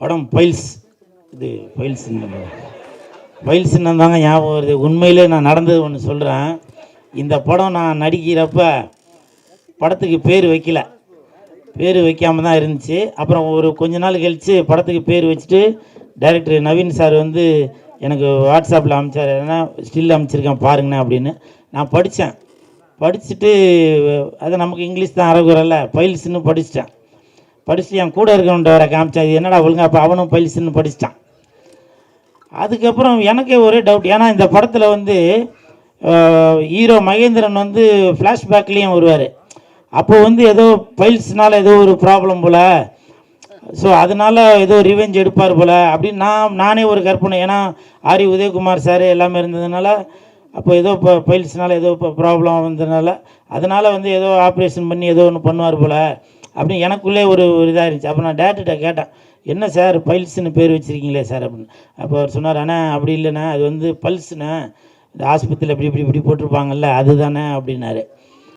படம் பைல்ஸ் இது files files தாங்க ஞாபகம் வருது? உண்மையிலே நான் நடந்தது ஒன்று சொல்கிறேன் இந்த படம் நான் நடிக்கிறப்ப படத்துக்கு பேர் வைக்கல. பேர் வைக்காம தான் இருந்துச்சு. அப்புறம் ஒரு கொஞ்ச நாள் கழித்து படத்துக்கு பேர் வச்சுட்டு டைரக்டர் நவீன் சார் வந்து எனக்கு வாட்ஸ்அப்பில் அமைச்சார். ஏன்னா ஸ்டில் அமைச்சிருக்கேன் பாருங்கண்ணே அப்படின்னு. நான் படித்தேன் படிச்சுட்டு அது நமக்கு இங்கிலீஷ் தான் அறகுறல்ல பைல்ஸ்னு படிச்சிட்டேன். படிச்சுட்டு என் கூட இருக்கணுன்றவரை காமிச்சா இது என்னடா ஒழுங்கா அப்போ அவனும் பைல்ஸ்னு படிச்சிட்டான். அதுக்கப்புறம் எனக்கே ஒரே டவுட் ஏன்னா இந்த படத்தில் வந்து ஹீரோ மகேந்திரன் வந்து ஃப்ளாஷ்பேக்லேயும் வருவார். அப்போ வந்து ஏதோ பைல்ஸ்னால் ஏதோ ஒரு ப்ராப்ளம் போல். ஸோ அதனால் ஏதோ ரிவெஞ்ச் எடுப்பார் போல். அப்படின்னு நான் நானே ஒரு கற்பனை. ஏன்னா ஆரி உதயகுமார் சார் எல்லாமே இருந்ததுனால அப்போ ஏதோ இப்போ பைல்ஸ்னால் ஏதோ இப்போ ப்ராப்ளம் வந்ததுனால அதனால் வந்து ஏதோ ஆப்ரேஷன் பண்ணி ஏதோ ஒன்று பண்ணுவார் போல். அப்படின்னு எனக்குள்ளே ஒரு ஒரு இதாக இருந்துச்சு அப்போ நான் டேரக்டர்கிட்ட கேட்டேன் என்ன சார் பைல்ஸ்னு பேர் வச்சுருக்கீங்களே சார்? அப்படின்னு. அப்போ அவர் சொன்னார் அண்ணா அப்படி இல்லைண்ணா அது வந்து பல்ஸ்ண்ணே. இந்த ஆஸ்பத்திரியில் இப்படி இப்படி இப்படி போட்டிருப்பாங்கல்ல அதுதானே? அப்படின்னாரு.